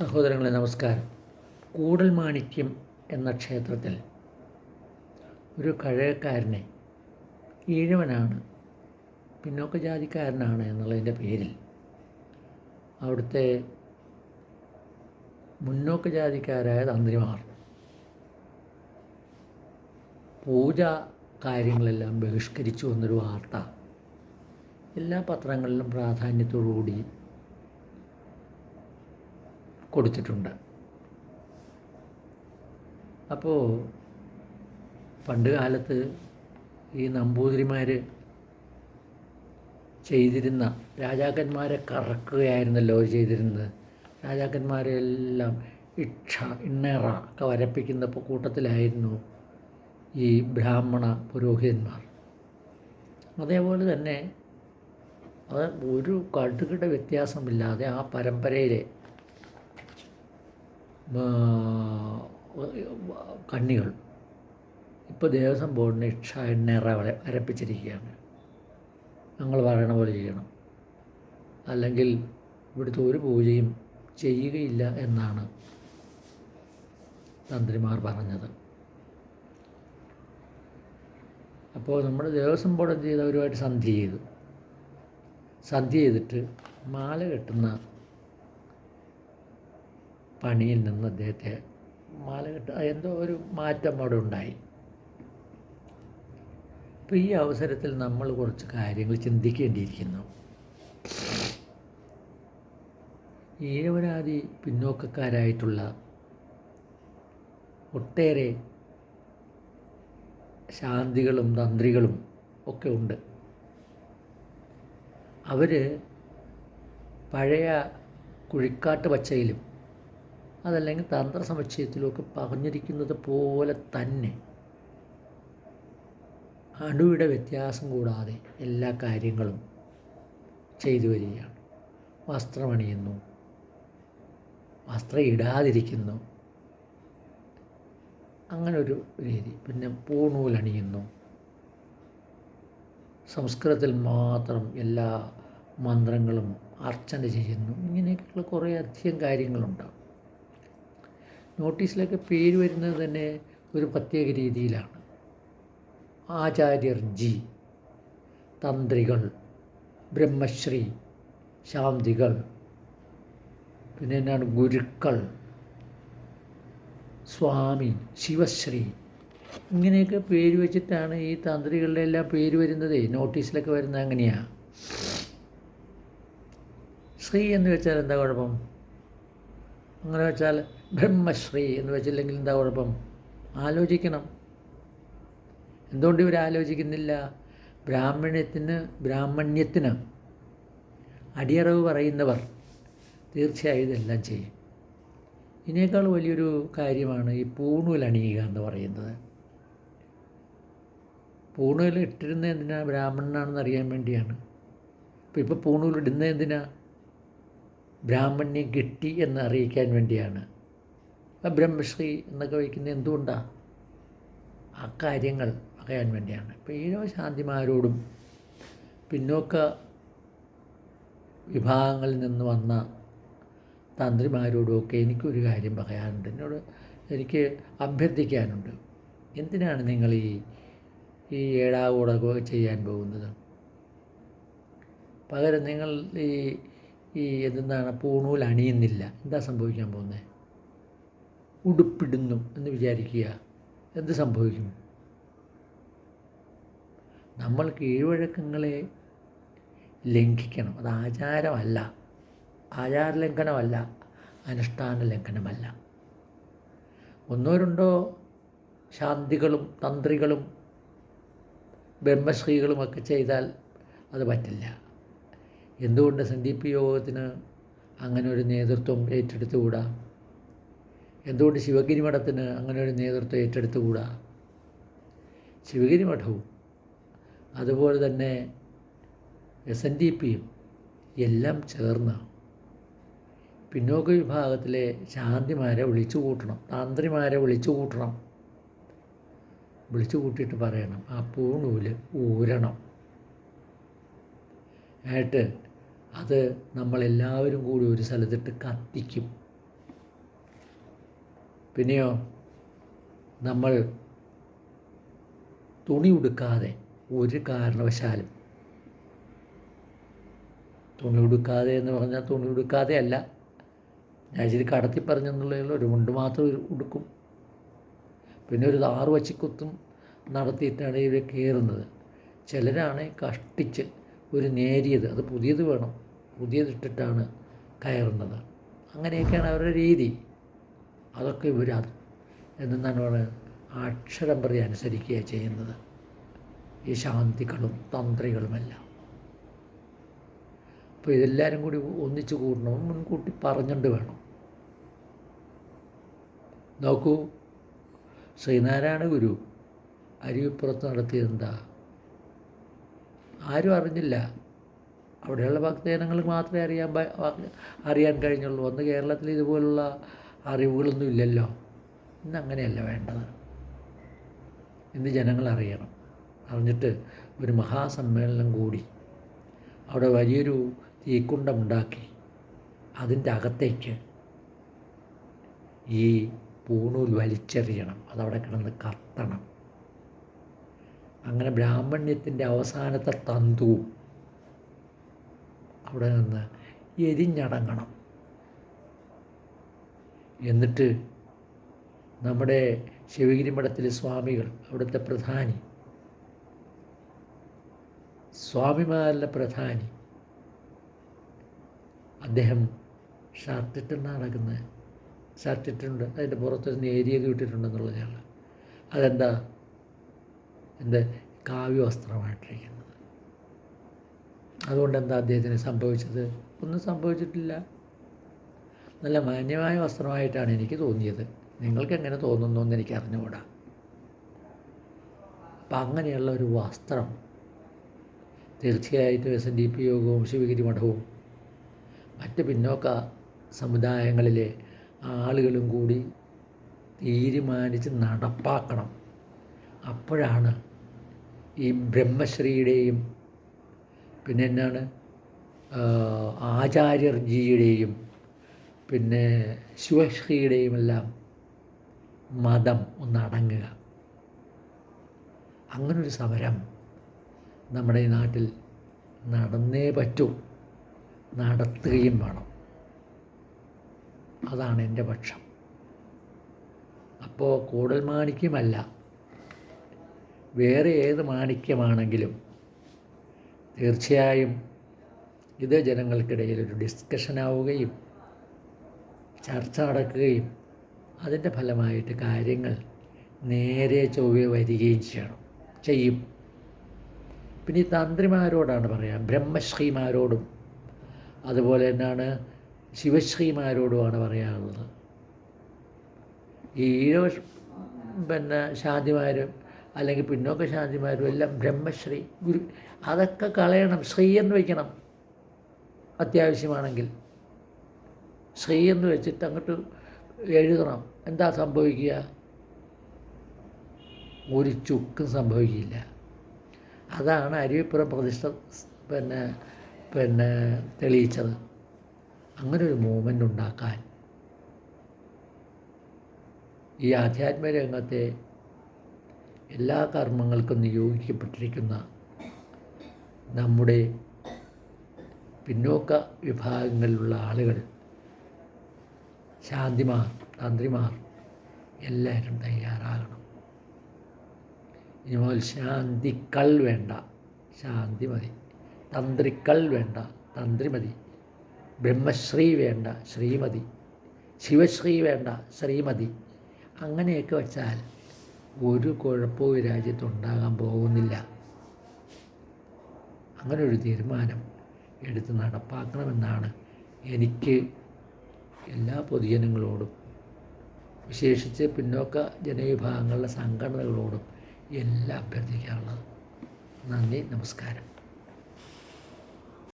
സഹോദരങ്ങളെ നമസ്കാരം. കൂടൽമാണിക്യം എന്ന ക്ഷേത്രത്തിൽ ഒരു കഴകക്കാരനെ ഈഴവനാണ് പിന്നോക്ക ജാതിക്കാരനാണ് എന്നുള്ളതിന്റെ പേരിൽ അവിടുത്തെ മുന്നോക്ക ജാതിക്കാരായ തന്ത്രിമാർ പൂജ കാര്യങ്ങളെല്ലാം ബഹിഷ്കരിച്ചു എന്നൊരു വാർത്ത എല്ലാ പത്രങ്ങളിലും പ്രാധാന്യത്തോടു കൂടി കൊടുത്തിട്ടുണ്ട്. അപ്പോൾ പണ്ട് കാലത്ത് ഈ നമ്പൂതിരിമാർ ചെയ്തിരുന്ന രാജാക്കന്മാരെ കറക്കുകയായിരുന്നല്ലോ ചെയ്തിരുന്നത്. രാജാക്കന്മാരെല്ലാം ഇക്ഷ ഇണ്ണേറ ഒക്കെ വരപ്പിക്കുന്ന കൂട്ടത്തിലായിരുന്നു ഈ ബ്രാഹ്മണ പുരോഹിതന്മാർ. അതേപോലെ തന്നെ അത് ഒരു കടുകിട വ്യത്യാസമില്ലാതെ ആ പരമ്പരയിലെ കണ്ണികൾ. ഇപ്പോൾ ദേവസ്വം ബോർഡിന് ഇക്ഷ എണ്ണേറ വരപ്പിച്ചിരിക്കുകയാണ്. ഞങ്ങൾ പറയണ പോലെ ചെയ്യണം. അല്ലെങ്കിൽ ഇവിടുത്തെ ഒരു പൂജയും ചെയ്യുകയില്ല എന്നാണ് തന്ത്രിമാർ പറഞ്ഞത്. അപ്പോൾ നമ്മുടെ ദേവസ്വം ബോർഡ് എന്ത് ചെയ്ത്? അവരുമായിട്ട് സന്ധി ചെയ്തു. സന്ധി ചെയ്തിട്ട് മാല കെട്ടുന്ന പണിയിൽ നിന്ന് അദ്ദേഹത്തെ മാലകെട്ട് എന്തോ ഒരു മാറ്റം അവിടെ ഉണ്ടായി. അപ്പോൾ ഈ അവസരത്തിൽ നമ്മൾ കുറച്ച് കാര്യങ്ങൾ ചിന്തിക്കേണ്ടിയിരിക്കുന്നു. ഏവരാതി പിന്നോക്കക്കാരായിട്ടുള്ള ഒട്ടേറെ ശാന്തികളും തന്ത്രികളും ഒക്കെ ഉണ്ട്. അവർ പഴയ കുഴിക്കാട്ട് പച്ചയിലും അതല്ലെങ്കിൽ തന്ത്ര സമുച്ചയത്തിലൊക്കെ പറഞ്ഞിരിക്കുന്നത് പോലെ തന്നെ. അണുവിടെ വ്യത്യാസം കൂടാതെ എല്ലാ കാര്യങ്ങളും ചെയ്തു വരികയാണ്. വസ്ത്രമണിയുന്നു. വസ്ത്രം ഇടാതിരിക്കുന്നു. അങ്ങനെ ഒരു രീതി. പിന്നെ പൂണൂലണിയുന്നു. സംസ്കൃതത്തിൽ മാത്രം എല്ലാ മന്ത്രങ്ങളും അർച്ചന ചെയ്യുന്നു. ഇങ്ങനെയൊക്കെയുള്ള കുറേ അധികം കാര്യങ്ങളുണ്ടാവും നോട്ടീസിലൊക്കെ പേര് വരുന്നത് തന്നെ ഒരു പ്രത്യേക രീതിയിലാണ്. ആചാര്യർ ജി തന്ത്രികൾ ബ്രഹ്മശ്രീ ശാന്തികൾ പിന്നെ എന്നാണ് ഗുരുക്കൾ സ്വാമി ശിവശ്രീ. ഇങ്ങനെയൊക്കെ പേര് വെച്ചിട്ടാണ് ഈ തന്ത്രികളുടെ എല്ലാം പേര് വരുന്നത്. നോട്ടീസിലൊക്കെ വരുന്നത് അങ്ങനെയാണ് ശ്രീ എന്ന് വെച്ചാൽ എന്താ കുഴപ്പം? അങ്ങനെ വെച്ചാൽ ബ്രഹ്മശ്രീ എന്ന് വെച്ചില്ലെങ്കിൽ എന്താ കുഴപ്പം? ആലോചിക്കണം. എന്തുകൊണ്ട് ഇവർ ആലോചിക്കുന്നില്ല? ബ്രാഹ്മണ്യത്തിന് ബ്രാഹ്മണ്യത്തിന് അടിയറവ് പറയുന്നവർ തീർച്ചയായും ഇതെല്ലാം ചെയ്യും. ഇതിനേക്കാൾ വലിയൊരു കാര്യമാണ് ഈ പൂണൂൽ അണിയുക എന്ന് പറയുന്നത്. പൂണൂൽ ഇട്ടിരുന്നത് എന്തിനാണ് ബ്രാഹ്മണനാണെന്ന് അറിയാൻ വേണ്ടിയാണ്. അപ്പോൾ ഇപ്പോൾ പൂണൂൽ ഇടുന്നത് എന്തിനാ? ബ്രാഹ്മണ്യം കിട്ടി എന്ന് അറിയിക്കാൻ വേണ്ടിയാണ്. ബ്രഹ്മശ്രീ എന്നൊക്കെ വയ്ക്കുന്നത് എന്തുകൊണ്ടാണ് ആ കാര്യങ്ങൾ അറിയാൻ വേണ്ടിയാണ്. ഇപ്പോൾ ഈഴവ ശാന്തിമാരോടും പിന്നോക്ക വിഭാഗങ്ങളിൽ നിന്ന് വന്ന തന്ത്രിമാരോടുമൊക്കെ എനിക്കൊരു കാര്യം പറയാനുണ്ട്. എന്നോട് എനിക്ക് അഭ്യർത്ഥിക്കാനുണ്ട്. എന്തിനാണ് നിങ്ങൾ ഈ ഈ ഏടാകൂടൊക്കെ ചെയ്യാൻ പോകുന്നത്? പകരം നിങ്ങൾ ഈ ഈ എന്താണ് പൂണൂൽ അണിയുന്നില്ല. എന്താ സംഭവിക്കാൻ പോകുന്നത് ഉടുപ്പിടുന്നു എന്ന് വിചാരിക്കുക. എന്ത് സംഭവിക്കും? നമ്മൾ കീഴ്വഴക്കങ്ങളെ ലംഘിക്കണം. അത് ആചാരമല്ല. ആചാര ലംഘനമല്ല അനുഷ്ഠാന ലംഘനമല്ല ഒന്നോ രണ്ടോ ശാന്തികളും തന്ത്രികളും ബ്രഹ്മശ്രീകളും ഒക്കെ ചെയ്താൽ അത് പറ്റില്ല. എന്തുകൊണ്ട് എസ് എൻ ഡി പി യോഗത്തിന് അങ്ങനെ ഒരു നേതൃത്വം ഏറ്റെടുത്തുകൂടാ? എന്തുകൊണ്ട് ശിവഗിരി മഠത്തിന് അങ്ങനെ ഒരു നേതൃത്വം ഏറ്റെടുത്തുകൂടാ? ശിവഗിരി മഠവും അതുപോലെ തന്നെ എസ് എൻ ഡി പിയും എല്ലാം ചേർന്ന് പിന്നോക്ക വിഭാഗത്തിലെ ശാന്തിമാരെ വിളിച്ചു കൂട്ടണം താന്ത്രിമാരെ വിളിച്ചു കൂട്ടണം വിളിച്ചു കൂട്ടിയിട്ട് പറയണം ആ പൂണൂൽ ഊരണം. ആയിട്ട് അത് നമ്മളെല്ലാവരും കൂടി ഒരു സ്ഥലത്തിട്ട് കത്തിക്കും. പിന്നെയോ നമ്മൾ തുണി ഉടുക്കാതെ ഒരു കാരണവശാലും തുണി ഉടുക്കാതെ എന്ന് പറഞ്ഞാൽ തുണി ഉടുക്കാതെ അല്ല. ഞാൻ ഇച്ചിരി കടത്തി പറഞ്ഞെന്നുള്ള ഒരു മുണ്ട് മാത്രം ഉടുക്കും. പിന്നെ ഒരു ആറ് വച്ചിക്കുത്തും നടത്തിയിട്ടാണ് ഇവർ കയറുന്നത് ചിലരാണ് കഷ്ടിച്ച് ഒരു നേരിയത്. അത് പുതിയത് വേണം. പുതിയതിട്ടിട്ടാണ് കയറുന്നത്. അങ്ങനെയൊക്കെയാണ് അവരുടെ രീതി. അതൊക്കെ ഇവർ എന്നാണ് പറയുന്നത് അക്ഷരം പ്രതി അനുസരിക്കുകയാണ് ചെയ്യുന്നത്. ഈ ശാന്തികളും തന്ത്രികളുമെല്ലാം. അപ്പോൾ ഇതെല്ലാവരും കൂടി ഒന്നിച്ചു കൂടണം. മുൻകൂട്ടി പറഞ്ഞിട്ട് വേണം. നോക്കൂ ശ്രീനാരായണ ഗുരു അരുവിപ്പുറത്ത് നടത്തിയത് എന്താ? ആരും അറിഞ്ഞില്ല. അവിടെയുള്ള ഭക്തജനങ്ങൾ മാത്രമേ അറിയാൻ അറിയാൻ കഴിഞ്ഞുള്ളൂ. അന്ന് കേരളത്തിൽ ഇതുപോലുള്ള അറിവുകളൊന്നും ഇല്ലല്ലോ. ഇന്ന് അങ്ങനെയല്ല വേണ്ടത്. ഇന്ന് ജനങ്ങൾ അറിയണം. അറിഞ്ഞിട്ട് ഒരു മഹാസമ്മേളനം കൂടി അവിടെ വലിയൊരു തീക്കുണ്ടമുണ്ടാക്കി അതിന്റെ അകത്തേക്ക് ഈ പൂണൂൽ വലിച്ചെറിയണം. അതവിടെ കിടന്ന് കത്തണം. അങ്ങനെ ബ്രാഹ്മണ്യത്തിന്റെ അവസാനത്തെ തന്തുവും അവിടെ നിന്ന് എരിഞ്ഞടങ്ങണം. എന്നിട്ട് നമ്മുടെ ശിവഗിരി മഠത്തിലെ സ്വാമികൾ അവിടുത്തെ പ്രധാനി സ്വാമിമാരിലെ പ്രധാനി അദ്ദേഹം ഷർട്ടിട്ടാണ് നടക്കുന്നത് ഷർട്ടിട്ടുണ്ട് അതിന്റെ പുറത്തൊരു നേരിയത് ഇട്ടിട്ടുണ്ടെന്നുള്ളതാണ് അതെന്താ? എന്റെ കാവ്യവസ്ത്രമായിട്ടിരിക്കുന്നത് അതുകൊണ്ട് എന്താ അദ്ദേഹത്തിന് സംഭവിച്ചത്? ഒന്നും സംഭവിച്ചിട്ടില്ല. നല്ല മാന്യമായ വസ്ത്രമായിട്ടാണ് എനിക്ക് തോന്നിയത്. നിങ്ങൾക്ക് എങ്ങനെ തോന്നുന്നു എന്ന് എനിക്ക് അറിഞ്ഞുകൂടാ. അപ്പം അങ്ങനെയുള്ള ഒരു വസ്ത്രം തീർച്ചയായിട്ടും എസ് എൻ ഡി പി യോഗവും ശിവഗിരി മഠവും മറ്റ് പിന്നോക്ക സമുദായങ്ങളിലെ ആളുകളും കൂടി തീരുമാനിച്ച് നടപ്പാക്കണം. അപ്പോഴാണ് ഈ ബ്രഹ്മശ്രീയുടെയും പിന്നെ എന്നാണ് ആചാര്യർജിയുടെയും പിന്നെ ശിവശ്രീയുടെയും എല്ലാം മതം ഒന്നടങ്ങുക. അങ്ങനൊരു സമരം നമ്മുടെ ഈ നാട്ടിൽ നടന്നേ പറ്റൂ. നടത്തുകയും വേണം. അതാണ് എന്റെ പക്ഷം. അപ്പോൾ കൂടൽ മാണിക്യമല്ല വേറെ ഏത് മാണിക്യമാണെങ്കിലും തീർച്ചയായും ഇത് ജനങ്ങൾക്കിടയിൽ ഒരു ഡിസ്കഷൻ ആവുകയും ചർച്ച നടക്കുകയും അതിന്റെ ഫലമായിട്ട് കാര്യങ്ങൾ നേരെ ചൊവ്വ വരികയും ചെയ്യണം. ചെയ്യും. പിന്നെ ഈ തന്ത്രിമാരോടാണ് പറയാം. ബ്രഹ്മശ്രീമാരോടും അതുപോലെ തന്നെയാണ് ശിവശ്രീമാരോടുമാണ് പറയാറുള്ളത് ഈ പിന്നെ ശാന്തിമാരും അല്ലെങ്കിൽ പിന്നോക്ക ശാന്തിമാരും എല്ലാം ബ്രഹ്മശ്രീ ഗുരു അതൊക്കെ കളയണം. ശ്രീ എന്ന് വയ്ക്കണം അത്യാവശ്യമാണെങ്കിൽ. ശ്രീ എന്ന് വെച്ചിട്ട് അങ്ങോട്ട് എഴുതണം. എന്താ സംഭവിക്കുക? ഒരു ചുക്കും സംഭവിക്കില്ല. അതാണ് അരുവിപ്പുറം പ്രതിഷ്ഠ പിന്നെ പിന്നെ തെളിയിച്ചത്. അങ്ങനെ ഒരു മൂവ്മെന്റ് ഉണ്ടാക്കാൻ ഈ ആധ്യാത്മിക രംഗത്തെ എല്ലാ കർമ്മങ്ങൾക്കും നിയോഗിക്കപ്പെട്ടിരിക്കുന്ന നമ്മുടെ പിന്നോക്ക വിഭാഗങ്ങളിലുള്ള ആളുകൾ ശാന്തിമാർ തന്ത്രിമാർ എല്ലാവരും തയ്യാറാകണം. ഇനി മുതൽ ശാന്തിക്കൾ വേണ്ട ശാന്തി മതി. തന്ത്രിക്കൾ വേണ്ട തന്ത്രി മതി. ബ്രഹ്മശ്രീ വേണ്ട ശ്രീമതി ശിവശ്രീ വേണ്ട ശ്രീമതി അങ്ങനെയൊക്കെ വെച്ചാൽ ഒരു കുഴപ്പവും ഈ രാജ്യത്തുണ്ടാകാൻ പോകുന്നില്ല. അങ്ങനെ ഒരു തീരുമാനം എടുത്ത് നടപ്പാക്കണമെന്നാണ് എനിക്ക് എല്ലാ പൊതുജനങ്ങളോടും വിശേഷിച്ച് പിന്നോക്ക ജനവിഭാഗങ്ങളുടെ സംഘടനകളോടും എല്ലാം അഭ്യർത്ഥിക്കാനുള്ളത്. നന്ദി നമസ്കാരം.